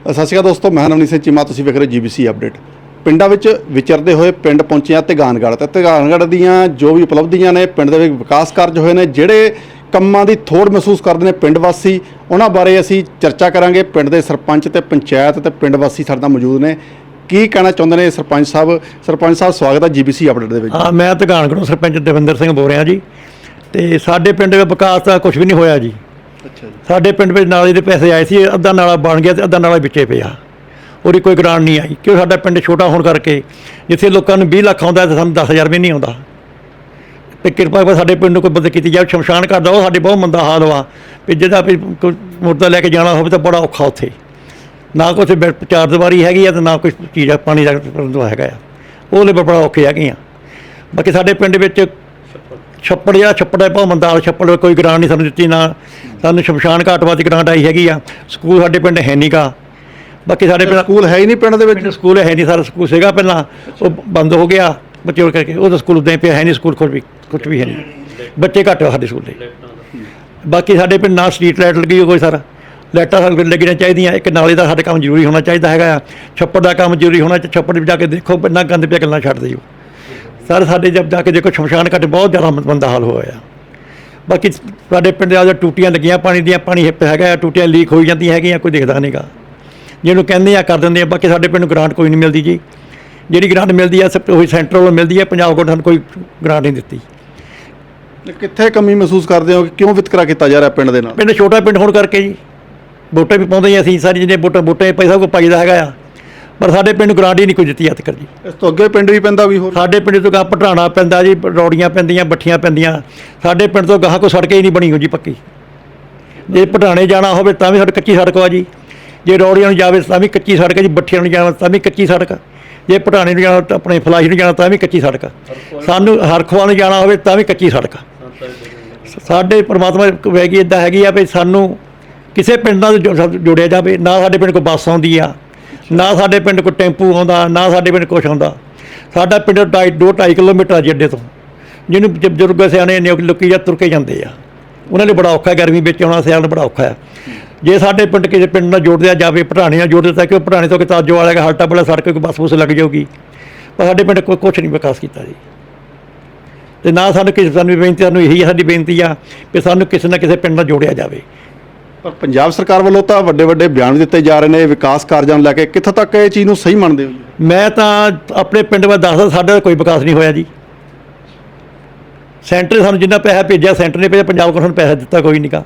ਸਤਿ ਸ਼੍ਰੀ ਅਕਾਲ ਦੋਸਤੋ, ਮੈਂ ਨਵਨੀਤ ਸਿੰਘ ਚੀਮਾ, ਤੁਸੀਂ ਵੇਖ ਰਹੇ ਜੀਬੀਸੀ ਅਪਡੇਟ। ਪਿੰਡਾਂ ਵਿੱਚ ਵਿਚਰਦੇ ਹੋਏ ਪਿੰਡ ਪਹੁੰਚਿਆ ਤਿਗਾਨਗੜ੍ਹ। ਤੇ ਤਿਗਾਨਗੜ੍ਹ ਦੀਆਂ ਜੋ ਵੀ ਉਪਲਬਧੀਆਂ ਨੇ, ਪਿੰਡ ਦੇ ਵਿੱਚ ਵਿਕਾਸ ਕਾਰਜ ਹੋਏ ਨੇ, ਜਿਹੜੇ ਕੰਮਾਂ ਦੀ ਥੋੜ ਮਹਿਸੂਸ ਕਰਦੇ ਨੇ ਪਿੰਡ ਵਾਸੀ, ਉਹਨਾਂ ਬਾਰੇ ਅਸੀਂ ਚਰਚਾ ਕਰਾਂਗੇ। ਪਿੰਡ ਦੇ ਸਰਪੰਚ ਤੇ ਪੰਚਾਇਤ ਤੇ ਪਿੰਡ ਵਾਸੀ ਸਾਡੇ ਨਾਲ ਮੌਜੂਦ ਨੇ। ਕੀ ਕਹਿਣਾ ਚਾਹੁੰਦੇ ਨੇ ਸਰਪੰਚ ਸਾਹਿਬ? ਸਰਪੰਚ ਸਾਹਿਬ, ਸਵਾਗਤ ਹੈ ਜੀਬੀਸੀ ਅਪਡੇਟ ਦੇ ਵਿੱਚ। ਹਾਂ, ਮੈਂ ਧਗਾਨਗੜ੍ਹੋਂ ਸਰਪੰਚ ਦਵਿੰਦਰ ਸਿੰਘ ਬੋਲ ਰਿਹਾ ਜੀ। ਤੇ ਸਾਡੇ ਪਿੰਡ ਵਿੱਚ ਵਿਕਾਸ ਦਾ ਕੁਝ ਵੀ ਨਹੀਂ ਹੋਇਆ ਜੀ। ਅੱਛਾ ਜੀ। ਸਾਡੇ ਪਿੰਡ ਵਿੱਚ ਨਾਲੇ ਦੇ ਪੈਸੇ ਆਏ ਸੀ, ਅੱਧਾ ਨਾਲਾ ਬਣ ਗਿਆ ਤੇ ਅੱਧਾ ਨਾਲਾ ਵਿੱਚੇ ਪਿਆ। ਉਹਦੀ ਕੋਈ ਗ੍ਰਾਂਟ ਨਹੀਂ ਆਈ, ਕਿਉਂ ਸਾਡਾ ਪਿੰਡ ਛੋਟਾ ਹੋਣ ਕਰਕੇ, ਜਿੱਥੇ ਲੋਕਾਂ ਨੂੰ 20 ਲੱਖ ਆਉਂਦਾ ਤੇ ਸਾਨੂੰ 10000 ਵੀ ਨਹੀਂ ਆਉਂਦਾ। ਤੇ ਕਿਰਪਾ ਕਰਕੇ ਸਾਡੇ ਪਿੰਡ ਨੂੰ ਕੋਈ ਮਦਦ ਕੀਤੀ ਜਾਵੇ, ਸ਼ਮਸ਼ਾਨ ਘਾਟ ਦਾ ਉਹ ਸਾਡੇ ਬਹੁਤ ਮੰਦਾ ਹਾਲ ਵਾ, ਵੀ ਜਿਹਦਾ ਵੀ ਕੋਈ ਮੁਰਦਾ ਲੈ ਕੇ ਜਾਣਾ ਹੋਵੇ ਤਾਂ ਬੜਾ ਔਖਾ ਉੱਥੇ। ਨਾ ਕੋਈ ਉੱਥੇ ਚਾਰ ਦੀਵਾਰੀ ਹੈਗੀ ਆ ਤੇ ਨਾ ਕੋਈ ਚੀਜ਼ ਆ, ਪਾਣੀ ਦਾ ਪ੍ਰਬੰਧ ਹੈਗਾ ਆ। ਉਹ ਲਈ ਬੜਾ ਔਖੇ ਹੈਗੇ ਆ। ਬਾਕੀ ਸਾਡੇ ਪਿੰਡ ਵਿੱਚ ਛੱਪੜ ਜਿਹੜਾ ਛੱਪੜ ਹੈ ਬਹੁਤ ਮੰਦਾਲ ਛੱਪੜ ਕੋਈ ਗ੍ਰਾਂਟ ਨਹੀਂ ਸਾਨੂੰ ਦਿੱਤੀ ਨਾ। ਸਾਨੂੰ ਸ਼ਮਸ਼ਾਨ ਘਾਟ ਵਾਸਤੇ ਗ੍ਰਾਂਟ ਆਈ ਹੈਗੀ ਆ। ਸਕੂਲ ਸਾਡੇ ਪਿੰਡ ਹੈ ਨਹੀਂਗਾ ਬਾਕੀ ਸਾਡੇ ਪਿੰਡ ਸਕੂਲ ਹੈ ਹੀ ਨਹੀਂ ਪਿੰਡ ਦੇ ਵਿੱਚ? ਪਿੰਡ ਸਕੂਲ ਹੈ ਨਹੀਂ ਸਾਰਾ ਸਕੂਲ ਸੀਗਾ ਪਹਿਲਾਂ। ਉਹ ਬੰਦ ਹੋ ਗਿਆ ਬੱਚੇ ਉਹ ਕਰਕੇ। ਉਹਦਾ ਸਕੂਲ ਉਦਾਂ ਹੀ ਪਿਆ ਹੈ ਨਹੀਂ ਸਕੂਲ ਕੁਝ ਵੀ ਕੁਝ ਵੀ ਹੈ ਨਹੀਂ ਬੱਚੇ ਘੱਟ ਸਾਡੇ ਸਕੂਲ ਦੇ। ਬਾਕੀ ਸਾਡੇ ਪਿੰਡ ਨਾ ਸਟਰੀਟ ਲਾਈਟ ਲੱਗੀ ਕੋਈ ਸਰ। ਲਾਈਟਾਂ ਸਾਡੇ ਲੱਗਣੀਆਂ ਚਾਹੀਦੀਆਂ। ਇੱਕ ਨਾਲੇ ਦਾ ਸਾਡੇ ਕੰਮ ਜ਼ਰੂਰੀ ਹੋਣਾ ਚਾਹੀਦਾ ਹੈਗਾ ਆ। ਛੱਪੜ ਦਾ ਕੰਮ ਜ਼ਰੂਰੀ ਹੋਣਾ ਚਾਹੀਦਾ। ਛੱਪੜ ਵਿੱਚ ਜਾ ਕੇ ਦੇਖੋ ਇੰਨਾ ਗੰਦ ਪਿਆ ਗੱਲਾਂ ਛੱਡ ਦਿਓ। ਸਰ ਸਾਡੇ ਜਦ ਜਾ ਕੇ ਦੇਖੋ ਸ਼ਮਸ਼ਾਨ ਘਾਟ ਬਹੁਤ ਜ਼ਿਆਦਾ ਮੰਦਾ ਹਾਲ ਹੋਇਆ ਆ। ਬਾਕੀ ਸਾਡੇ ਪਿੰਡ ਦੇ ਟੂਟੀਆਂ ਲੱਗੀਆਂ ਪਾਣੀ ਦੀਆਂ ਪਾਣੀ ਹਿੱਪ ਹੈਗਾ ਆ, ਟੂਟੀਆਂ ਲੀਕ ਹੋਈ ਜਾਂਦੀਆਂ ਹੈਗੀਆਂ ਕੋਈ ਦਿਖਦਾ ਨਹੀਂਗਾ ਜਿਹਨੂੰ ਕਹਿੰਦੇ ਆ ਕਰ ਦਿੰਦੇ ਆ ਬਾਕੀ ਸਾਡੇ ਪਿੰਡ ਨੂੰ ਗ੍ਰਾਂਟ ਕੋਈ ਨਹੀਂ ਮਿਲਦੀ ਜੀ। ਜਿਹੜੀ ਗ੍ਰਾਂਟ ਮਿਲਦੀ ਆ ਸਭ ਉਹੀ ਸੈਂਟਰ ਵੱਲੋਂ ਮਿਲਦੀ ਹੈ ਪੰਜਾਬ ਗੌਰਮੈਂਟ ਸਾਨੂੰ ਕੋਈ ਗ੍ਰਾਂਟ ਨਹੀਂ ਦਿੱਤੀ। ਕਿੱਥੇ ਕਮੀ ਮਹਿਸੂਸ ਕਰਦੇ ਹੋ? ਕਿ ਕਿਉਂ ਵਿਤਕਰਾ ਕੀਤਾ ਜਾ ਰਿਹਾ ਪਿੰਡ ਦੇ ਨਾਲ? ਪਿੰਡ ਛੋਟਾ ਪਿੰਡ ਹੋਣ ਕਰਕੇ ਜੀ। ਵੋਟਾਂ ਵੀ ਪਾਉਂਦੇ ਹੀ ਅਸੀਂ ਸਾਰੀ ਜਿਹਨੇ ਵੋਟਾਂ ਵੋਟਾਂ ਪੈਸਾ ਕੋ ਪਾਈਦਾ ਹੈਗਾ ਆ। ਪਰ ਸਾਡੇ ਪਿੰਡ ਹੀ ਨਹੀਂ ਕੋਈ ਦਿੱਤੀ ਹੱਥ ਕਰ ਜੀ ਇਸ ਤੋਂ ਅੱਗੇ ਪਿੰਡ ਵੀ ਪੈਂਦਾ ਵੀ ਹੋਰ ਸਾਡੇ ਪਿੰਡ ਤੋਂ ਗਾਹ ਪਟਾਣਾ ਪੈਂਦਾ ਜੀ ਰੌੜੀਆਂ ਪੈਂਦੀਆਂ ਬੱਠੀਆਂ ਪੈਂਦੀਆਂ ਸਾਡੇ ਪਿੰਡ ਤੋਂ ਗਾਹ ਕੋ ਸੜਕ ਹੀ ਨਹੀਂ ਬਣੀ ਹੋ ਜੀ ਪੱਕੀ ਜੇ ਪਟਾਣੇ ਜਾਣਾ ਹੋਵੇ ਤਾਂ ਵੀ ਸਾਡੀ ਕੱਚੀ ਸੜਕ ਆ ਜੀ ਜੇ ਰੌੜੀਆਂ ਨੂੰ ਜਾਵੇ ਤਾਂ ਵੀ ਕੱਚੀ ਸੜਕ ਹੈ ਜੀ ਬੱਠੀਆਂ ਨੂੰ ਜਾਣਾ ਤਾਂ ਵੀ ਕੱਚੀ ਸੜਕ। ਜੇ ਪਟਾਣੇ ਨੂੰ ਜਾਣਾ ਤਾਂ ਆਪਣੇ ਫਲਾਸ਼ ਨੂੰ ਜਾਣਾ ਤਾਂ ਵੀ ਕੱਚੀ ਸੜਕ। ਸਾਨੂੰ ਹਰਖਵਾ ਨੂੰ ਜਾਣਾ ਹੋਵੇ ਤਾਂ ਵੀ ਕੱਚੀ ਸੜਕ। ਸਾਡੇ ਪਰਮਾਤਮਾ ਵੈਗੀ ਇਦਾਂ ਹੈਗੀ ਆ ਵੀ ਸਾਨੂੰ ਕਿਸੇ ਪਿੰਡ ਨਾਲ ਜੋੜਿਆ ਜਾਵੇ ਨਾ ਸਾਡੇ ਪਿੰਡ ਕੋਈ ਬੱਸ ਆਉਂਦੀ ਆ ਨਾ ਸਾਡੇ ਪਿੰਡ ਕੋਈ ਟੈਂਪੂ ਆਉਂਦਾ, ਨਾ ਸਾਡੇ ਪਿੰਡ ਕੁਛ ਆਉਂਦਾ। ਸਾਡਾ ਪਿੰਡ ਢਾਈ, ਦੋ ਢਾਈ ਕਿਲੋਮੀਟਰ ਆ ਜੀ ਅੱਡੇ ਤੋਂ। ਜਿਹਨੂੰ ਬਜ਼ੁਰਗ ਸਿਆਣੇ ਨੇ ਲੋਕੀ ਜਾਂ ਤੁਰ ਕੇ ਜਾਂਦੇ ਆ। ਉਹਨਾਂ ਲਈ ਬੜਾ ਔਖਾ, ਗਰਮੀ ਵਿੱਚ ਆਉਣਾ ਸਿਆਲ ਨੂੰ ਬੜਾ ਔਖਾ ਆ। ਜੇ ਸਾਡੇ ਪਿੰਡ ਕਿਸੇ ਪਿੰਡ ਨਾਲ ਜੋੜ ਦਿਆ ਜਾਵੇ ਪਟਾਣੇ ਨਾਲ ਜੋੜ ਦਿੱਤਾ ਕਿ ਉਹ ਪਟਾਣੇ ਤੋਂ ਕਿ ਤਾਜੋ ਵਾਲਾ ਦਾ ਹਲਟਾ ਬੜਾ ਸੜਕ ਕੋਈ ਬੱਸ ਬੁਸ ਲੱਗ ਜਾਊਗੀ। ਪਰ ਸਾਡੇ ਪਿੰਡ ਕੋਈ ਕੁਛ ਨਹੀਂ ਵਿਕਾਸ ਕੀਤਾ ਜੀ। ਤੇ ਨਾ ਸਾਨੂੰ ਕਿਸੇ, ਸਾਨੂੰ ਬੇਨਤੀ, ਸਾਨੂੰ ਇਹੀ ਸਾਡੀ ਬੇਨਤੀ ਆ ਕਿ ਸਾਨੂੰ ਕਿਸੇ ਨਾ ਕਿਸੇ ਪਿੰਡ ਨਾਲ ਜੋੜਿਆ ਜਾਵੇ। ਪਰ ਪੰਜਾਬ ਸਰਕਾਰ ਵੱਲੋਂ ਤਾਂ ਵੱਡੇ ਵੱਡੇ ਬਿਆਨ ਦਿੱਤੇ ਜਾ ਰਹੇ ਨੇ, ਵਿਕਾਸ ਕਾਰਜਾਂ ਨੂੰ ਲੈ ਕੇ। ਕਿੱਥੋਂ ਤੱਕ ਇਹ ਚੀਜ਼ ਨੂੰ ਸਹੀ ਮੰਨਦੇ ਹੋ ਮੈਂ ਤਾਂ ਆਪਣੇ ਪਿੰਡ ਵਿੱਚ ਦੱਸਦਾ, ਸਾਡਾ ਕੋਈ ਵਿਕਾਸ ਨਹੀਂ ਹੋਇਆ ਜੀ। ਸੈਂਟਰ ਸਾਨੂੰ ਜਿੰਨਾ ਪੈਸਾ ਭੇਜਿਆ, ਸੈਂਟਰ ਨੇ ਭੇਜਿਆ, ਪੰਜਾਬ ਕੋਲ ਸਾਨੂੰ ਪੈਸਾ ਦਿੱਤਾ, ਕੋਈ ਨਹੀਂਗਾ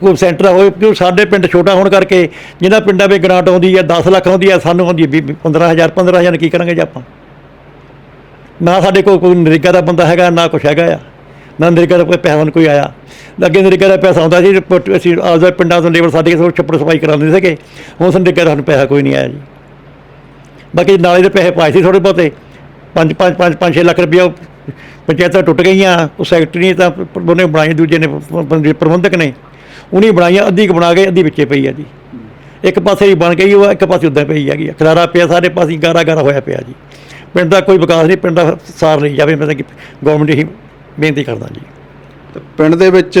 ਕੋਈ ਸੈਂਟਰ ਹੋਏ ਕਿਉਂ ਸਾਡੇ ਪਿੰਡ ਛੋਟਾ ਹੋਣ ਕਰਕੇ ਜਿਹਨਾਂ ਪਿੰਡਾਂ ਵਿੱਚ ਗ੍ਰਾਂਟ ਆਉਂਦੀ ਹੈ 10 ਲੱਖ ਆਉਂਦੀ ਹੈ, ਸਾਨੂੰ ਆਉਂਦੀ ਹੈ 15000 15000 ਕੀ ਕਰਾਂਗੇ ਜੀ ਆਪਾਂ? ਨਾ ਸਾਡੇ ਕੋਲ ਕੋਈ ਨਰੇਗਾ ਦਾ ਬੰਦਾ ਹੈਗਾ, ਨਾ ਕੁਛ ਹੈਗਾ ਆ। ਨਾ ਨਰੇਗਾ ਦਾ ਕੋਈ ਪੈਸਾ ਸਾਨੂੰ ਕੋਈ ਆਇਆ। ਅੱਗੇ ਨਰੇਗਾ ਦਾ ਪੈਸਾ ਆਉਂਦਾ ਸੀ, ਰਿਪੋਰਟ ਅਸੀਂ ਆਪਦੇ ਪਿੰਡਾਂ ਤੋਂ ਲੇਬਰ ਸਾਡੇ ਕੋਲ ਛੱਪੜ ਸਫ਼ਾਈ ਕਰਾਉਂਦੇ ਸੀਗੇ। ਹੁਣ ਸਾਨੂੰ ਨਰੇਗਾ ਦਾ ਸਾਨੂੰ ਪੈਸਾ ਕੋਈ ਨਹੀਂ ਆਇਆ ਜੀ। ਬਾਕੀ ਨਾਲੇ ਦੇ ਪੈਸੇ ਪਾਏ ਸੀ ਥੋੜੇ ਬਹੁਤੇ। 5 5 5 5 6 ਲੱਖ ਰੁਪਇਆ ਉਹ ਪੰਚਾਇਤਾਂ ਟੁੱਟ ਗਈਆਂ, ਉਹ ਸੈਕਟਰੀ ਨੇ ਤਾਂ ਉਹਨੇ ਬਣਾਈ ਦੂਜੇ ਨੇ ਪ੍ਰਬੰਧਕ ਨੇ। ਉਹਨੇ ਬਣਾਈਆਂ, ਅੱਧੀ ਕੁ ਬਣਾ ਕੇ, ਅੱਧੀ ਵਿੱਚੇ ਪਈ ਆ ਜੀ। ਇੱਕ ਪਾਸੇ ਹੀ ਬਣ ਗਈ ਉਹ, ਇੱਕ ਪਾਸੇ ਉੱਦਾਂ ਪਈ ਹੈਗੀ ਆ। ਖਲਾਰਾ ਪਿਆ ਸਾਰੇ ਪਾਸੇ ਗਾਰਾ ਗਾਰਾ ਹੋਇਆ ਪਿਆ ਜੀ। ਪਿੰਡ ਦਾ ਕੋਈ ਵਿਕਾਸ ਨਹੀਂ, ਪਿੰਡ ਦਾ ਸਾਰ ਲਈ ਜਾਵੇ, ਮੈਂ ਤਾਂ ਗਵਰਨਮੈਂਟ ਹੀ ਬੇਨਤੀ ਕਰਦਾ ਜੀ। ਤੇ ਪਿੰਡ ਦੇ ਵਿੱਚ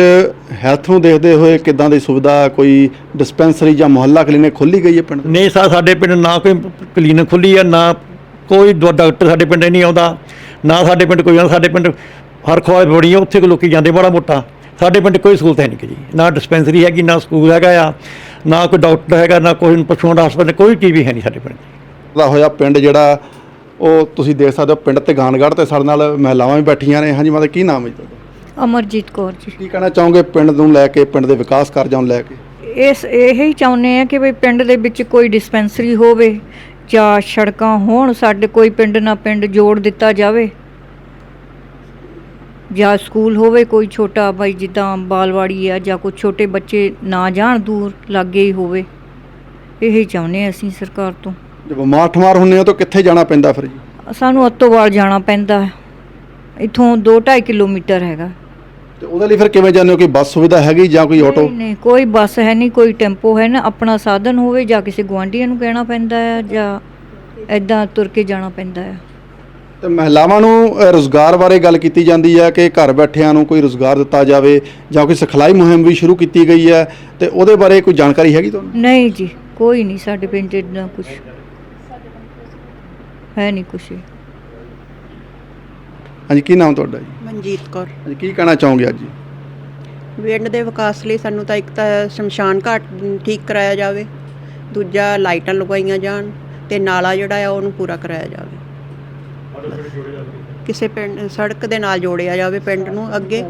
ਹੈਲਥ ਨੂੰ ਦੇਖਦੇ ਹੋਏ ਕਿੱਦਾਂ ਦੀ ਸੁਵਿਧਾ ਕੋਈ ਡਿਸਪੈਂਸਰੀ ਜਾਂ ਮੁਹੱਲਾ ਕਲੀਨਿਕ ਖੋਲੀ ਗਈ ਹੈ ਪਿੰਡ ਨਹੀਂ ਸਾ ਸਾਡੇ ਪਿੰਡ ਨਾ ਕੋਈ ਕਲੀਨਿਕ ਖੁੱਲੀ ਆ ਨਾ ਕੋਈ ਡਾਕਟਰ ਸਾਡੇ ਪਿੰਡ ਨਹੀਂ ਆਉਂਦਾ ਨਾ ਸਾਡੇ ਪਿੰਡ ਕੋਈ ਆਉਂਦਾ ਸਾਡੇ ਪਿੰਡ ਹਰ ਖਵਾਏ ਬੜੀ ਆ ਉੱਥੇ ਕੋ ਲੋਕੀ ਜਾਂਦੇ ਬੜਾ ਮੋਟਾ। ਸਾਡੇ ਪਿੰਡ ਕੋਈ ਸਹੂਲਤ ਹੈ ਨਹੀਂ ਜੀ ਨਾ ਡਿਸਪੈਂਸਰੀ ਹੈਗੀ ਨਾ ਸਕੂਲ ਹੈਗਾ ਆ ਨਾ ਕੋਈ ਡਾਕਟਰ ਹੈਗਾ ਨਾ ਕੋਈ ਪਸ਼ੂਆਂ ਦਾ ਹਸਪਤਾਲ ਕੋਈ ਚੀਜ਼ ਵੀ ਹੈ ਨਹੀਂ ਸਾਡੇ ਪਿੰਡ ਦਾ। ਹੋਇਆ ਪਿੰਡ ਜਿਹੜਾ ਉਹ ਤੁਸੀਂ ਦੇਖ ਸਕਦੇ ਹੋ ਪਿੰਡ ਤੇ ਗਾਨਗੜ੍ਹ ਤੇ ਸਾਡੇ ਨਾਲ ਮਹਿਲਾਵਾਂ ਵੀ ਬੈਠੀਆਂ ਨੇ। ਹਾਂਜੀ ਮਾਤਾ ਕੀ ਨਾਮ ਹੈ ਜੀ ਤੁਹਾਡਾ? ਅਮਰਜੀਤ ਕੌਰ ਜੀ। ਕੀ ਕਹਿਣਾ ਚਾਹੋਗੇ ਪਿੰਡ ਨੂੰ ਲੈ ਕੇ ਪਿੰਡ ਦੇ ਵਿਕਾਸ ਕਾਰਜਾਂ ਨੂੰ ਲੈ ਕੇ? ਇਸ ਇਹ ਹੀ ਚਾਹੁੰਦੇ ਆ ਕਿ ਵੀ ਪਿੰਡ ਦੇ ਵਿੱਚ ਕੋਈ ਡਿਸਪੈਂਸਰੀ ਹੋਵੇ ਜਾਂ ਸੜਕਾਂ ਹੋਣ ਸਾਡੇ ਕੋਈ ਪਿੰਡ ਨਾਲ ਪਿੰਡ ਜੋੜ ਦਿੱਤਾ ਜਾਵੇ। ਜਾਂ ਸਕੂਲ ਹੋਵੇ ਕੋਈ ਛੋਟਾ ਭਾਈ ਜਿੱਦਾਂ ਬਾਲਵਾੜੀ ਆ ਜਾਂ ਕੋਈ ਛੋਟੇ ਬੱਚੇ ਨਾ ਜਾਣ ਦੂਰ ਲਾਗੇ ਹੀ ਹੋਵੇ। ਇਹ ਹੀ ਚਾਹੁੰਦੇ ਅਸੀਂ ਸਰਕਾਰ ਤੋਂ। ਜੇ ਬਿਮਾਰ ਠਮਾਰ ਹੁੰਨੇ ਹੋ ਤਾਂ ਕਿੱਥੇ ਜਾਣਾ ਪੈਂਦਾ ਫਿਰ ਜੀ? ਸਾਨੂੰ ਅੱਤੋਵਾਲ ਜਾਣਾ ਪੈਂਦਾ ਹੈ। ਇਥੋਂ 2.5 ਕਿਲੋਮੀਟਰ ਹੈਗਾ। ਤੇ ਉਹਦੇ ਲਈ ਫਿਰ ਕਿਵੇਂ ਜਾਂਦੇ ਹੋ? ਕਿ ਬੱਸ ਸੁਵਿਧਾ ਹੈਗੀ ਜਾਂ ਕੋਈ ਆਟੋ? ਨਹੀਂ ਨਹੀਂ ਕੋਈ ਬੱਸ ਹੈ ਨਹੀਂ ਕੋਈ ਟੈਂਪੋ ਹੈ ਨਾ। ਆਪਣਾ ਸਾਧਨ ਹੋਵੇ ਜਾਂ ਕਿਸੇ ਗੁਆਂਢੀਆਂ ਨੂੰ ਕਹਿਣਾ ਪੈਂਦਾ ਹੈ ਜਾਂ ਐਦਾਂ ਤੁਰ ਕੇ ਜਾਣਾ ਪੈਂਦਾ ਹੈ। ਤੇ ਮਹਿਲਾਵਾਂ ਨੂੰ ਰੁਜ਼ਗਾਰ ਬਾਰੇ ਗੱਲ ਕੀਤੀ ਜਾਂਦੀ ਹੈ ਕਿ ਘਰ ਬੈਠਿਆਂ ਨੂੰ ਕੋਈ ਰੁਜ਼ਗਾਰ ਦਿੱਤਾ ਜਾਵੇ ਜਾਂ ਕੋਈ ਸਿਖਲਾਈ ਮੁਹਿੰਮ ਵੀ ਸ਼ੁਰੂ ਕੀਤੀ ਗਈ ਹੈ। ਤੇ ਉਹਦੇ ਬਾਰੇ ਕੋਈ ਜਾਣਕਾਰੀ ਹੈਗੀ ਤੁਹਾਨੂੰ? ਨਹੀਂ ਜੀ ਕੋਈ ਨਹੀਂ ਸਾਡੇ ਪਿੰਡ 'ਚ ਇਦਾਂ ਕੁਝ ਹੈ ਨਹੀਂ ਕੁਛ ਹਾਂਜੀ ਕੀ ਨਾਮ ਤੁਹਾਡਾ ਜੀ? ਮਨਜੀਤ ਕੌਰ। ਹਾਂਜੀ ਕੀ ਕਹਿਣਾ ਚਾਹੋਗੇ ਅੱਜ? ਜੀ ਪਿੰਡ ਦੇ ਵਿਕਾਸ ਲਈ ਸਾਨੂੰ ਤਾਂ ਇੱਕ ਤਾਂ ਸ਼ਮਸ਼ਾਨ ਘਾਟ ਠੀਕ ਕਰਾਇਆ ਜਾਵੇ ਦੂਜਾ ਲਾਈਟਾਂ ਲਗਵਾਈਆਂ ਜਾਣ ਤੇ ਨਾਲਾ ਜਿਹੜਾ ਆ ਉਹਨੂੰ ਪੂਰਾ ਕਰਾਇਆ ਜਾਵੇ। ਕਿਸੇ ਪਿੰਡ ਸੜਕ ਦੇ ਨਾਲ ਜੋੜਿਆ ਜਾਵੇ ਪਿੰਡ ਨੂੰ ਅੱਗੇ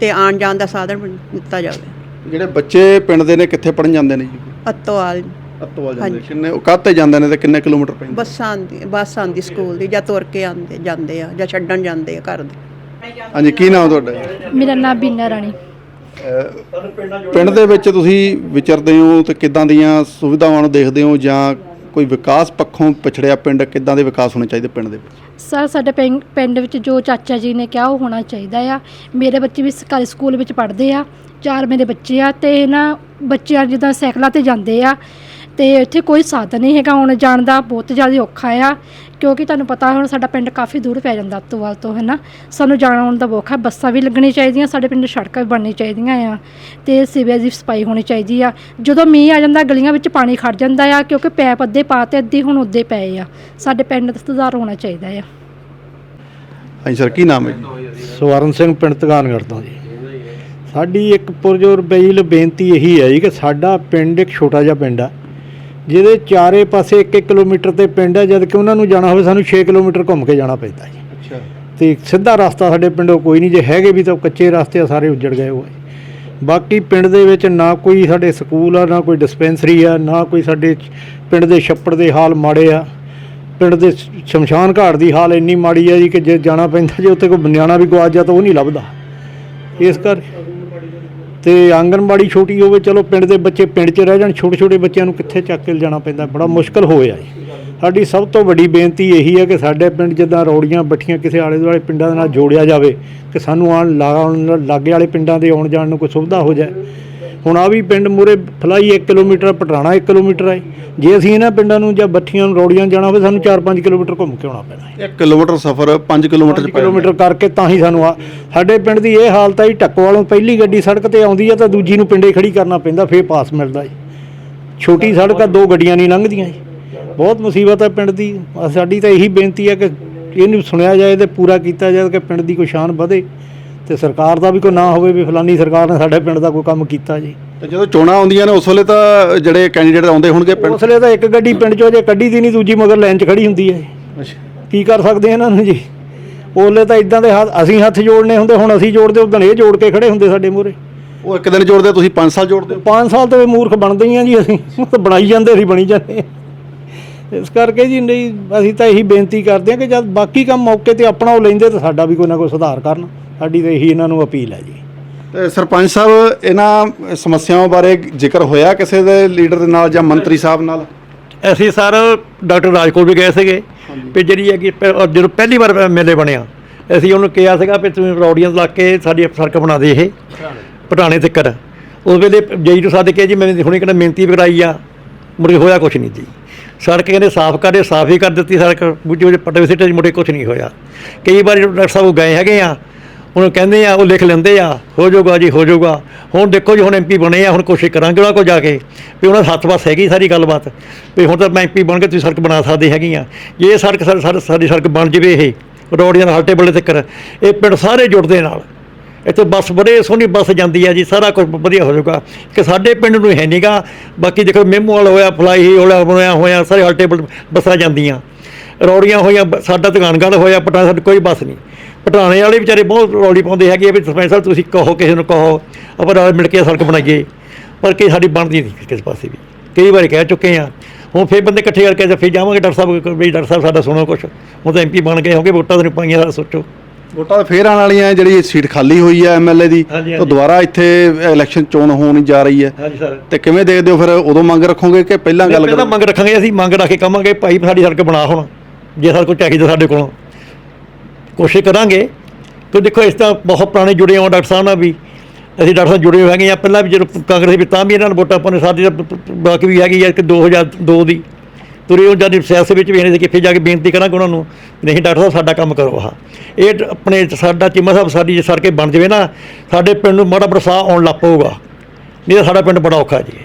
ਤੇ ਆਉਣ ਜਾਣ ਦਾ ਸਾਧਨ ਬਣ- ਦਿੱਤਾ ਜਾਵੇ। ਜਿਹੜੇ ਬੱਚੇ ਪਿੰਡ ਦੇ ਨੇ ਕਿੱਥੇ ਪੜਨ ਜਾਂਦੇ ਨੇ ਜੀ? ਅੱਤੋਵਾਲ। ਅੱਤੋਵਾਲ ਜਾਂਦੇ ਹਾਂਜੀ। ਕਿੰਨੇ ਉਹ ਕਾਹਤੇ ਜਾਂਦੇ ਨੇ ਤੇ ਕਿੰਨੇ ਕਿਲੋਮੀਟਰ ਪੈਂਦੇ ਬੱਸਾਂ ਆਉਂਦੀ ਬੱਸ ਆਉਂਦੀ ਸਕੂਲ ਦੀ ਜਾਂ ਤੁਰ ਕੇ ਆਉਂਦੇ ਜਾਂਦੇ ਆ ਜਾਂ ਛੱਡਣ ਜਾਂਦੇ ਆ ਘਰ ਦੇ। ਹਾਂਜੀ ਕੀ ਨਾਮ ਤੁਹਾਡਾ? ਜੀ ਮੇਰਾ ਨਾਮ ਬੀਨਾ ਰਾਣੀ। ਪਿੰਡ ਦੇ ਵਿੱਚ ਤੁਸੀਂ ਵਿਚਰਦੇ ਹੋ ਤੇ ਕਿੱਦਾਂ ਦੀਆਂ ਸੁਵਿਧਾਵਾਂ ਨੂੰ ਦੇਖਦੇ ਹੋ ਜਾਂ ਕੋਈ ਵਿਕਾਸ ਪੱਖੋਂ ਪਛੜਿਆ ਪਿੰਡ ਕਿੱਦਾਂ ਦੇ ਵਿਕਾਸ ਹੋਣੇ ਚਾਹੀਦੇ ਪਿੰਡ ਦੇ ਵਿੱਚ? ਸਰ ਸਾਡੇ ਪਿੰ- ਪਿੰਡ ਵਿੱਚ ਜੋ ਚਾਚਾ ਜੀ ਨੇ ਕਿਹਾ ਉਹ ਹੋਣਾ ਚਾਹੀਦਾ ਆ। ਮੇਰੇ ਬੱਚੇ ਵੀ ਸਰਕਾਰੀ ਸਕੂਲ ਵਿੱਚ ਪੜ੍ਹਦੇ ਆ ਚਾਰ ਮੇਰੇ ਬੱਚੇ ਆ ਤੇ ਨਾ ਬੱਚਿਆਂ ਜਿੱਦਾਂ ਸਾਈਕਲਾਂ ਤੇ ਜਾਂਦੇ ਆ ਤੇ ਇੱਥੇ ਕੋਈ ਸਾਧਨ ਨਹੀਂ ਹੈਗਾ ਆਉਣ ਜਾਣ ਦਾ ਬਹੁਤ ਜ਼ਿਆਦਾ ਔਖਾ ਆ ਕਿਉਂਕਿ ਤੁਹਾਨੂੰ ਪਤਾ ਹੁਣ ਸਾਡਾ ਪਿੰਡ ਕਾਫੀ ਦੂਰ ਪੈ ਜਾਂਦਾ ਤੋਵਾਲ ਤੋਂ ਹੈ ਨਾ ਸਾਨੂੰ ਜਾਣ ਆਉਣ ਦਾ ਔਖਾ ਬੱਸਾਂ ਵੀ ਲੱਗਣੀ ਚਾਹੀਦੀਆਂ ਸਾਡੇ ਪਿੰਡ ਸੜਕਾਂ ਵੀ ਬਣਨੀ ਚਾਹੀਦੀਆਂ ਆ ਤੇ ਸੀਵਰੇਜ ਦੀ ਸਫ਼ਾਈ ਹੋਣੀ ਚਾਹੀਦੀ ਆ। ਜਦੋਂ ਮੀਂਹ ਆ ਜਾਂਦਾ ਗਲੀਆਂ ਵਿੱਚ ਪਾਣੀ ਖੜ ਜਾਂਦਾ ਆ ਕਿਉਂਕਿ ਪੈਪ ਅੱਧੇ ਪਾਤੇ ਅੱਧੇ ਹੁਣ ਉੱਦੇ ਪਏ ਆ। ਸਾਡੇ ਪਿੰਡ ਦਾ ਸੁਧਾਰ ਹੋਣਾ ਚਾਹੀਦਾ ਆ। ਹਾਂਜੀ ਸਰ ਕੀ ਨਾਮ ਹੈ ਜੀ? ਸਵਰਨ ਸਿੰਘ ਪਿੰਡ ਤਗਾਨਗੜ੍ਹ ਤੋਂ ਜੀ। ਸਾਡੀ ਇੱਕ ਪੁਰਜੋਰ ਬੇਇਲ ਬੇਨਤੀ ਇਹੀ ਹੈ ਜੀ ਕਿ ਸਾਡਾ ਪਿੰਡ ਇੱਕ ਛੋਟਾ ਜਿਹਾ ਪਿੰਡ ਆ। ਜਿਹਦੇ ਚਾਰੇ ਪਾਸੇ 1-1 ਕਿਲੋਮੀਟਰ ਤੇ ਪਿੰਡ ਹੈ ਜਦ ਕਿ ਉਹਨਾਂ ਨੂੰ ਜਾਣਾ ਹੋਵੇ ਸਾਨੂੰ 6 ਕਿਲੋਮੀਟਰ ਘੁੰਮ ਕੇ ਜਾਣਾ ਪੈਂਦਾ ਜੀ। ਅੱਛਾ। ਤੇ ਸਿੱਧਾ ਰਸਤਾ ਸਾਡੇ ਪਿੰਡੋਂ ਕੋਈ ਨਹੀਂ ਜੇ ਹੈਗੇ ਵੀ ਤਾਂ ਕੱਚੇ ਰਸਤੇ ਆ ਸਾਰੇ ਉੱਜੜ ਗਏ ਹੋਏ। ਬਾਕੀ ਪਿੰਡ ਦੇ ਵਿੱਚ ਨਾ ਕੋਈ ਸਾਡੇ ਸਕੂਲ ਆ ਨਾ ਕੋਈ ਡਿਸਪੈਂਸਰੀ ਆ ਨਾ ਕੋਈ ਸਾਡੇ ਪਿੰਡ ਦੇ ਛੱਪੜ ਦੇ ਹਾਲ ਮਾੜੇ ਆ। ਪਿੰਡ ਦੇ ਸ਼ਮਸ਼ਾਨ ਘਾਟ ਦੀ ਹਾਲ ਇੰਨੀ ਮਾੜੀ ਆ ਜੀ ਕਿ ਜੇ ਜਾਣਾ ਪੈਂਦਾ ਜੇ ਉੱਥੇ ਕੋਈ ਨਿਆਣਾ ਵੀ ਗਵਾਚ ਜਾ ਤਾਂ ਉਹ ਨਹੀਂ ਲੱਭਦਾ। ਇਸ ਕਰ ਤੇ ਆਂਗਨਬਾੜੀ ਛੋਟੀ ਹੋਵੇ, ਚਲੋ ਪਿੰਡ ਦੇ ਬੱਚੇ ਪਿੰਡ 'ਚ ਰਹਿ ਜਾਣ ਛੋਟੇ ਛੋਟੇ ਬੱਚਿਆਂ ਨੂੰ ਕਿੱਥੇ ਚੱਕ ਕੇ ਲਿਜਾਣਾ ਪੈਂਦਾ, ਬੜਾ ਮੁਸ਼ਕਲ ਹੋਇਆ ਜੀ ਸਾਡੀ ਸਭ ਤੋਂ ਵੱਡੀ ਬੇਨਤੀ ਇਹੀ ਹੈ ਕਿ ਸਾਡੇ ਪਿੰਡ ਜਿੱਦਾਂ ਰੌੜੀਆਂ ਬੱਠੀਆਂ ਕਿਸੇ ਆਲੇ ਦੁਆਲੇ ਪਿੰਡਾਂ ਦੇ ਨਾਲ ਜੋੜਿਆ ਜਾਵੇ, ਕਿ ਸਾਨੂੰ ਆਉਣ ਲਾਉਣ ਲਾਗੇ ਵਾਲੇ ਪਿੰਡਾਂ ਦੇ ਆਉਣ ਜਾਣ ਨੂੰ ਕੋਈ ਸੁਵਿਧਾ ਹੋ ਜਾਏ। ਹੁਣ ਆ ਵੀ ਪਿੰਡ ਮੂਰੇ ਫਲਾਈ 1 ਕਿਲੋਮੀਟਰ ਪਟਰਾਣਾ 1 ਕਿਲੋਮੀਟਰ ਹੈ। ਜੇ ਅਸੀਂ ਇਹਨਾਂ ਪਿੰਡਾਂ ਨੂੰ ਜਾਂ ਬੱਠੀਆਂ ਨੂੰ ਰੌੜੀਆਂ ਜਾਣਾ ਹੋਵੇ ਸਾਨੂੰ 4-5 ਕਿਲੋਮੀਟਰ ਘੁੰਮ ਕੇ ਆਉਣਾ ਪੈਣਾ ਹੈ। 1 ਕਿਲੋਮੀਟਰ ਸਫ਼ਰ 5 ਕਿਲੋਮੀਟਰ ਚ 5 ਪੈ ਜਾਂਦਾ। ਕਿਲੋਮੀਟਰ ਕਰਕੇ ਤਾਂ ਹੀ ਸਾਨੂੰ ਆ ਸਾਡੇ ਪਿੰਡ ਦੀ ਇਹ ਹਾਲਤ ਹੈ ਜੀ ਟੱਕੋ ਵਾਲੋਂ ਪਹਿਲੀ ਗੱਡੀ ਸੜਕ ਤੇ ਆਉਂਦੀ ਹੈ ਤਾਂ ਦੂਜੀ ਨੂੰ ਪਿੰਡੇ ਖੜੀ ਕਰਨਾ ਪੈਂਦਾ ਫੇਰ ਪਾਸ ਮਿਲਦਾ ਜੀ। ਛੋਟੀ ਸੜਕ ਆ ਦੋ ਗੱਡੀਆਂ ਨਹੀਂ ਲੰਘਦੀਆਂ ਜੀ। ਬਹੁਤ ਮੁਸੀਬਤ ਹੈ ਪਿੰਡ ਦੀ। ਸਾਡੀ ਤਾਂ ਇਹੀ ਬੇਨਤੀ ਹੈ ਕਿ ਇਹਨੂੰ ਸੁਣਿਆ ਜਾਏ ਤੇ ਪੂਰਾ ਕੀਤਾ ਜਾਏ ਕਿ ਪਿੰਡ ਦੀ ਕੋਈ ਸ਼ਾਨ ਵਧੇ। ਤੇ ਸਰਕਾਰ ਦਾ ਵੀ ਕੋਈ ਨਾ ਹੋਵੇ ਵੀ ਫਲਾਨੀ ਸਰਕਾਰ ਨੇ ਸਾਡੇ ਪਿੰਡ ਦਾ ਕੋਈ ਕੰਮ ਕੀਤਾ ਜੀ। ਤੇ ਜਦੋਂ ਚੋਣਾਂ ਆਉਂਦੀਆਂ ਨੇ ਉਸ ਵੇਲੇ ਤਾਂ ਜਿਹੜੇ ਕੈਂਡੀਡੇਟ ਆਉਂਦੇ ਹੋਣਗੇ ਪਿੰਡ ਉਸਲੇ ਤਾਂ ਇੱਕ ਗੱਡੀ ਪਿੰਡ ਚੋਂ ਜੇ ਕੱਢੀ ਦੀ ਨਹੀਂ ਦੂਜੀ ਮਗਰ ਲਾਈਨ 'ਚ ਖੜੀ ਹੁੰਦੀ ਹੈ। ਅੱਛਾ। ਕੀ ਕਰ ਸਕਦੇ ਇਹਨਾਂ ਨੂੰ ਜੀ? ਉਹਲੇ ਤਾਂ ਇਦਾਂ ਦੇ ਹੱਥ ਅਸੀਂ ਹੱਥ ਜੋੜਨੇ ਹੁੰਦੇ ਹੁਣ ਅਸੀਂ ਜੋੜਦੇ ਉਦੋਂ ਇਹ ਜੋੜ ਕੇ ਖੜੇ ਹੁੰਦੇ ਸਾਡੇ ਮੂਹਰੇ। ਉਹ ਇੱਕ ਦਿਨ ਜੋੜਦੇ ਤੁਸੀਂ 5 ਸਾਲ ਜੋੜਦੇ ਹੋ? 5 ਸਾਲ ਤੋਂ ਇਹ ਮੂਰਖ ਬਣਦੇ ਹੀ ਆ ਜੀ ਅਸੀਂ। ਉਹ ਤਾਂ ਬਣਾਈ ਜਾਂਦੇ ਅਸੀਂ ਬਣੀ ਜਾਂਦੇ। ਇਸ ਕਰਕੇ ਜੀ ਨਹੀਂ ਅਸੀਂ ਤਾਂ ਇਹੀ ਬੇਨਤੀ ਕਰਦੇ ਹਾਂ ਕਿ ਜਦ ਬਾਕੀ ਕੰਮ ਮੌਕੇ ਤੇ ਆਪਣਾ ਉਹ ਲੈਂਦੇ ਤਾਂ ਸਾਡਾ ਵੀ ਕੋਈ ਨਾ ਕੋਈ ਸੁਧਾਰ ਕਰਨ। ਸਾਡੀ ਤਾਂ ਇਹੀ ਇਹਨਾਂ ਨੂੰ ਅਪੀਲ ਹੈ ਜੀ। ਤੇ ਸਰਪੰਚ ਸਾਹਿਬ ਇਹਨਾਂ ਸਮੱਸਿਆਵਾਂ ਬਾਰੇ ਜ਼ਿਕਰ ਹੋਇਆ ਕਿਸੇ ਦੇ ਲੀਡਰ ਦੇ ਨਾਲ ਜਾਂ ਮੰਤਰੀ ਸਾਹਿਬ ਨਾਲ? ਅਸੀਂ ਸਰ ਡਾਕਟਰ ਰਾਜ ਕੋਲ ਵੀ ਗਏ ਸੀਗੇ ਵੀ ਜਿਹੜੀ ਹੈਗੀ ਪ- ਅਹ ਜਦੋਂ ਪਹਿਲੀ ਵਾਰ ਐਮਐਲਏ ਬਣਿਆ ਅਸੀਂ ਉਹਨੂੰ ਕਿਹਾ ਸੀਗਾ ਵੀ ਤੁਸੀਂ ਰੌਡੀਆਂ ਲਾ ਕੇ ਸਾਡੀ ਸੜਕ ਬਣਾ ਦੇ ਇਹ ਪਟਾਣੇ ਤੱਕਰ। ਉਸ ਵੇਲੇ ਜਈ ਨੂੰ ਸੱਦ ਕੇ ਜੀ ਮੈਂ ਹੁਣੇ ਕਹਿੰਦਾ ਮਿਹਨਤੀ ਵੀ ਕਰਾਈ ਆ ਕੇ ਹੋਇਆ ਕੁਛ ਨਹੀਂ ਜੀ। ਸੜਕ ਕਹਿੰਦੇ ਸਾਫ਼ ਕਰਦੇ ਸਾਫ਼ ਹੀ ਕਰ ਦਿੱਤੀ ਸੜਕ ਬੁੱਝੇ ਪੱਟੇ ਸਿੱਟੇ ਮੁੜੇ ਕੁਛ ਨਹੀਂ ਹੋਇਆ। ਕਈ ਵਾਰ ਡਾਕਟਰ ਸਾਹਿਬ ਗਏ ਹੈਗੇ ਆ ਉਹਨੂੰ ਕਹਿੰਦੇ ਆ, ਉਹ ਲਿਖ ਲੈਂਦੇ ਆ, ਹੋ ਜਾਊਗਾ ਜੀ, ਹੋ ਜਾਊਗਾ। ਹੁਣ ਦੇਖੋ ਜੀ, ਹੁਣ ਐਮਪੀ ਬਣੇ ਆ, ਹੁਣ ਕੋਸ਼ਿਸ਼ ਕਰਾਂਗੇ ਉਹਨਾਂ ਕੋਲ ਜਾ ਕੇ ਵੀ ਉਹਨਾਂ ਦੇ ਹੱਥ ਵੱਸ ਹੈਗੀ ਸਾਰੀ ਗੱਲਬਾਤ। ਵੀ ਹੁਣ ਤਾਂ ਮੈਂ ਐਮਪੀ ਬਣ ਕੇ ਤੁਸੀਂ ਸੜਕ ਬਣਾ ਸਕਦੇ ਹੈਗੀਆਂ ਜੇ ਇਹ ਸੜਕ ਸਾਡੀ ਸੜਕ ਬਣ ਜਵੇ ਇਹ, ਰੋੜੀਆਂ ਨਾਲ ਹਲਟੇ ਬੱਲੇ ਤੱਕ ਇਹ ਪਿੰਡ ਸਾਰੇ ਜੁੜਦੇ ਨਾਲ। ਇੱਥੇ ਬੱਸ ਬੜੇ ਸੋਹਣੀ ਬੱਸ ਜਾਂਦੀ ਆ ਜੀ, ਸਾਰਾ ਕੁਝ ਵਧੀਆ ਹੋ ਜਾਊਗਾ। ਕਿ ਸਾਡੇ ਪਿੰਡ ਨੂੰ ਹੈ ਨਹੀਂਗਾ ਬਾਕੀ ਦੇਖੋ ਮੇਮੋ ਵਾਲਾ ਹੋਇਆ, ਫਲਾਈ ਹੋਇਆ ਬਣਿਆ ਹੋਇਆ, ਸਾਰੇ ਹਲਟੇ ਬੱਸਾਂ ਜਾਂਦੀਆਂ। ਰੌੜੀਆਂ ਹੋਈਆਂ ਬ- ਸਾਡਾ ਦੁਕਾਨਗੜ ਹੋਇਆ ਪਟਾ ਸਾਡੇ ਕੋਈ ਬੱਸ ਨਹੀਂ। ਪਟਾਣੇ ਵਾਲੇ ਵਿਚਾਰੇ ਬਹੁਤ ਰੌਲੀ ਪਾਉਂਦੇ ਹੈਗੇ ਵੀ ਸਰਪੰਚ ਸਾਹਿਬ ਤੁਸੀਂ ਕਹੋ ਕਿਸੇ ਨੂੰ ਕਹੋ ਆਪਾਂ ਰਲ ਮਿਲ ਕੇ ਸੜਕ ਬਣਾਈਏ। ਪਰ ਕਿ ਸਾਡੀ ਬਣਦੀ ਨਹੀਂ ਕਿਸੇ ਪਾਸੇ ਵੀ। ਕਈ ਵਾਰੀ ਕਹਿ ਚੁੱਕੇ ਆ ਹੁਣ ਫੇਰ ਬੰਦੇ ਇਕੱਠੇ ਕਰਕੇ ਤੇ ਫੇਰ ਜਾਵਾਂਗੇ ਡਾਕਟਰ ਸਾਹਿਬ ਵੀ ਡਾਕਟਰ ਸਾਹਿਬ ਸਾਡਾ ਸੁਣੋ ਕੁਛ। ਹੁਣ ਤਾਂ ਐਮਪੀ ਬਣ ਗਏ ਹੋਗੇ ਵੋਟਾਂ ਤੁਹਾਨੂੰ ਪਾਈਆਂ ਸਾਰਾ ਸੋਚੋ। ਵੋਟਾਂ ਤਾਂ ਫੇਰ ਆਉਣ ਵਾਲੀਆਂ ਜਿਹੜੀ ਸੀਟ ਖਾਲੀ ਹੋਈ ਹੈ ਐਮਐਲਏ ਦੀ ਹਾਂਜੀ। ਦੁਬਾਰਾ ਇੱਥੇ ਇਲੈਕਸ਼ਨ ਚੋਣ ਹੋਣ ਜਾ ਰਹੀ ਹੈ। ਤੇ ਕਿਵੇਂ ਦੇਖਦੇ ਹੋ ਫਿਰ ਉਦੋਂ ਮੰਗ ਰੱਖੋਗੇ ਕਿ ਪਹਿਲਾਂ ਗੱਲ ਪਹਿਲਾਂ ਕਰੋ ਮੰਗ ਰੱਖਾਂਗੇ ਅਸੀਂ ਮੰਗ ਰੱਖ ਕੇ ਕਵਾਂਗੇ ਭਾਈ ਸਾਡੀ ਸੜਕ ਬਣਾ ਹੁਣ ਜੇ ਸਾਡੇ ਕੋਲ ਚਾਹੀਦਾ ਸਾਡੇ ਕੋਲੋਂ। ਕੋਸ਼ਿਸ਼ ਕਰਾਂਗੇ ਕਿ ਦੇਖੋ ਇਸ ਤਰ੍ਹਾਂ ਬਹੁਤ ਪੁਰਾਣੇ ਜੁੜੇ ਹਾਂ ਡਾਕਟਰ ਸਾਹਿਬ ਨਾਲ ਵੀ। ਅਸੀਂ ਡਾਕਟਰ ਸਾਹਿਬ ਜੁੜੇ ਹੋਏ ਹੈਗੇ ਜਾਂ ਪਹਿਲਾਂ ਵੀ ਜਦੋਂ ਕਾਂਗਰਸ ਵਿੱਚ ਤਾਂ ਵੀ ਇਹਨਾਂ ਨੂੰ ਵੋਟਾਂ ਪਾਉਣੇ ਸਾਡੀ ਬਾਕੀ ਵੀ ਹੈਗੀ ਆ ਕਿ 2002 ਦੀ ਤੁਰੇ ਉਹ ਜਦ ਸਿਆਸਤ ਵਿੱਚ ਵੀ ਇਹਨੇ ਸੀ ਕਿ ਫਿਰ ਜਾ ਕੇ ਬੇਨਤੀ ਕਰਾਂਗੇ ਉਹਨਾਂ ਨੂੰ ਨਹੀਂ ਡਾਕਟਰ ਸਾਹਿਬ, ਸਾਡਾ ਕੰਮ ਕਰੋ ਆਹ। ਇਹ ਆਪਣੇ ਸਾਡਾ ਚੀਮਾ ਸਾਹਿਬ, ਸਾਡੀ ਜੇ ਸੜਕੇ ਬਣ ਜਵੇ ਨਾ, ਸਾਡੇ ਪਿੰਡ ਨੂੰ ਮਾੜਾ ਬਰਸਾਤ ਆਉਣ ਲੱਗ ਪਊਗਾ। ਨਹੀਂ ਤਾਂ ਸਾਡਾ ਪਿੰਡ ਬੜਾ ਔਖਾ ਜੀ।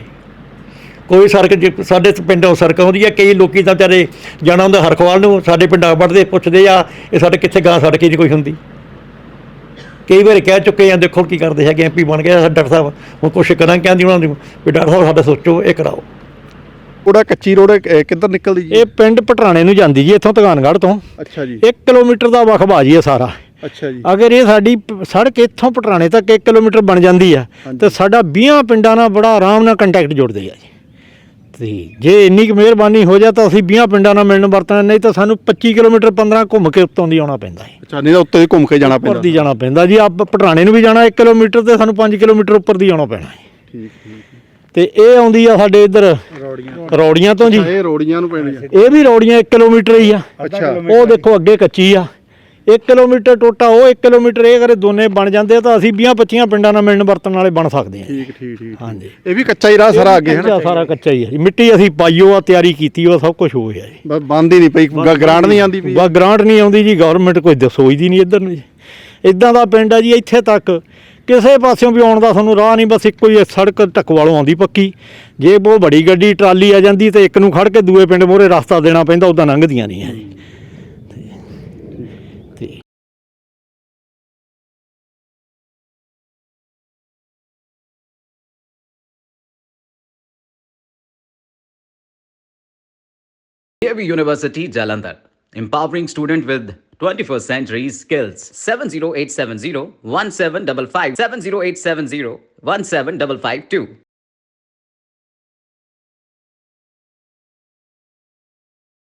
ਕੋਈ ਸੜਕ ਜੇ ਸਾਡੇ ਪਿੰਡੋਂ ਸੜਕ ਆਉਂਦੀ ਹੈ ਕਈ ਲੋਕੀ ਤਾਂ ਵਿਚਾਰੇ ਜਾਣਾ ਹੁੰਦਾ ਹਰਖਵਾਲ ਨੂੰ ਸਾਡੇ ਪਿੰਡਾਂ ਵੜਦੇ ਪੁੱਛਦੇ ਆ ਇਹ ਸਾਡੇ ਕਿੱਥੇ ਗਾਂ ਸੜਕ ਹੀ ਕੋਈ ਹੁੰਦੀ? ਕਈ ਵਾਰ ਕਹਿ ਚੁੱਕੇ ਆ ਦੇਖੋ ਕੀ ਕਰਦੇ ਹੈਗੇ ਐਮਪੀ ਬਣ ਗਏ ਡਾਕਟਰ ਸਾਹਿਬ ਹੁਣ ਕੁਛ ਕਰਾਂ ਕਹਿੰਦੀ ਉਹਨਾਂ ਨੂੰ? ਵੀ ਡਾਕਟਰ ਸਾਹਿਬ ਸਾਡਾ ਸੋਚੋ ਇਹ ਕਰਾਓ। ਉਹਦਾ ਕੱਚੀ ਰੋਡ ਕਿੱਧਰ ਨਿਕਲਦੀ ਜੀ? ਇਹ ਪਿੰਡ ਪਟਰਾਣੇ ਨੂੰ ਜਾਂਦੀ ਜੀ ਇੱਥੋਂ ਤਗਾਨਗੜ੍ਹ ਤੋਂ। ਅੱਛਾ ਜੀ। 1 ਕਿਲੋਮੀਟਰ ਦਾ ਵਖਬਾ ਜੀ ਇਹ ਸਾਰਾ। ਅੱਛਾ ਜੀ। ਅਗਰ ਇਹ ਸਾਡੀ ਸੜਕ ਇੱਥੋਂ ਪਟਰਾਣੇ ਤੱਕ 1 ਕਿਲੋਮੀਟਰ ਬਣ ਜਾਂਦੀ ਆ ਤੇ ਸਾਡਾ 20 ਪਿੰਡਾਂ ਨਾਲ ਬੜਾ ਆਰਾਮ ਨਾਲ ਕੰਟੈਕਟ ਜੁੜਦੇ ਆ ਜੀ। ਤੇ ਜੇ ਇੰਨੀ ਕੁ ਮਿਹਰਬਾਨੀ ਹੋ ਜਾ ਤਾਂ ਅਸੀਂ 20 ਪਿੰਡਾਂ ਨਾਲ ਮਿਲਣ ਵਰਤਣਾ ਨਹੀਂ ਤਾਂ ਸਾਨੂੰ 25 ਕਿਲੋਮੀਟਰ 15 ਘੁੰਮ ਕੇ ਉੱਤੋਂ ਦੀ ਆਉਣਾ ਪੈਂਦਾ ਹੈ। ਅੱਛਾ ਨਹੀਂ ਤਾਂ ਉੱਤੇ ਦੀ ਘੁੰਮ ਕੇ ਜਾਣਾ ਉੱਪਰ ਪੈਂਦਾ ਦੀ ਜਾਣਾ ਪੈਂਦਾ। ਜੀ ਆਪ ਪਟਰਾਣੇ ਨੂੰ ਵੀ ਜਾਣਾ 1 ਕਿਲੋਮੀਟਰ ਤੇ ਸਾਨੂੰ 5 ਕਿਲੋਮੀਟਰ ਉੱਪਰ ਦੀ ਆਉਣਾ ਪੈਣਾ ਹੈ। ਠੀਕ ਠੀਕ। ਤੇ ਇਹ ਆਉਂਦੀ ਆ ਸਾਡੇ ਇੱਧਰ ਰੌੜੀਆਂ। ਰੌੜੀਆਂ ਤੋਂ ਜੀ। ਇਹ ਰੋੜੀਆਂ ਨੂੰ ਪੈਣੀਆਂ ਇਹ ਵੀ ਰੌੜੀਆਂ 1 ਕਿਲੋਮੀਟਰ ਹੀ ਆ। ਅੱਛਾ। ਉਹ ਦੇਖੋ ਅੱਗੇ ਕੱਚੀ ਆ। 1 ਕਿਲੋਮੀਟਰ ਟੋਟਾ ਉਹ 1 ਕਿਲੋਮੀਟਰ ਇਹ ਕਰੇ ਦੋਨੇ ਬਣ ਜਾਂਦੇ ਆ ਤਾਂ ਅਸੀਂ 20 25 ਪਿੰਡਾਂ ਨਾਲ ਮਿਲਣ ਵਰਤਣ ਵਾਲੇ ਬਣ ਸਕਦੇ ਹਾਂ। ਠੀਕ ਠੀਕ ਠੀਕ ਹਾਂਜੀ। ਇਹ ਵੀ ਕੱਚਾ ਹੀ ਰਾਹ ਸਾਰਾ ਅੱਗੇ ਹੈ ਕੱਚਾ ਸਾਰਾ ਕੱਚਾ ਹੀ ਹੈ ਜੀ। ਮਿੱਟੀ ਅਸੀਂ ਪਾਈਓ ਆ ਤਿਆਰੀ ਕੀਤੀ ਉਹ ਸਭ ਕੁਝ ਹੋ ਗਿਆ ਜੀ। ਨਾ ਬੰਦ ਹੀ ਨਹੀਂ ਪਈ ਗ੍ਰਾਂਟ ਨਹੀਂ ਆਂਦੀ ਪਈ। ਬਾ ਗ੍ਰਾਂਟ ਨਹੀਂ ਆਉਂਦੀ ਜੀ ਗਵਰਨਮੈਂਟ ਕੋਈ ਦ- ਸੋਚਦੀ ਨਹੀਂ ਇੱਧਰ ਨੂੰ ਜੀ। ਇਦਾਂ ਦਾ ਪਿੰਡ ਆ ਜੀ ਇੱਥੇ ਤੱਕ ਕਿਸੇ ਪਾਸਿਓਂ ਵੀ ਆਉਣ ਦਾ ਤੁਹਾਨੂੰ ਰਾਹ ਨਹੀਂ ਬਸ ਇੱਕੋ ਹੀ ਸੜਕ ਢਕਵਾਲੋਂ ਆਉਂਦੀ ਪੱਕੀ। ਜੇ ਬਹੁਤ ਬੜੀ ਗੱਡੀ ਟਰਾਲੀ ਆ ਜਾਂਦੀ ਤੇ ਇੱਕ ਨੂੰ ਖੜ ਕੇ ਦੂਏ ਪਿੰਡ ਮੋਰੇ ਰਸਤਾ ਦੇਣਾ ਪੈਂਦਾ ਉਦਾਂ ਲੰਘਦੀਆਂ ਨਹੀਂ ਹੈ ਜੀ। AV University Jalandhar, empowering student with 21st century skills. 70870 1755 70870 17552.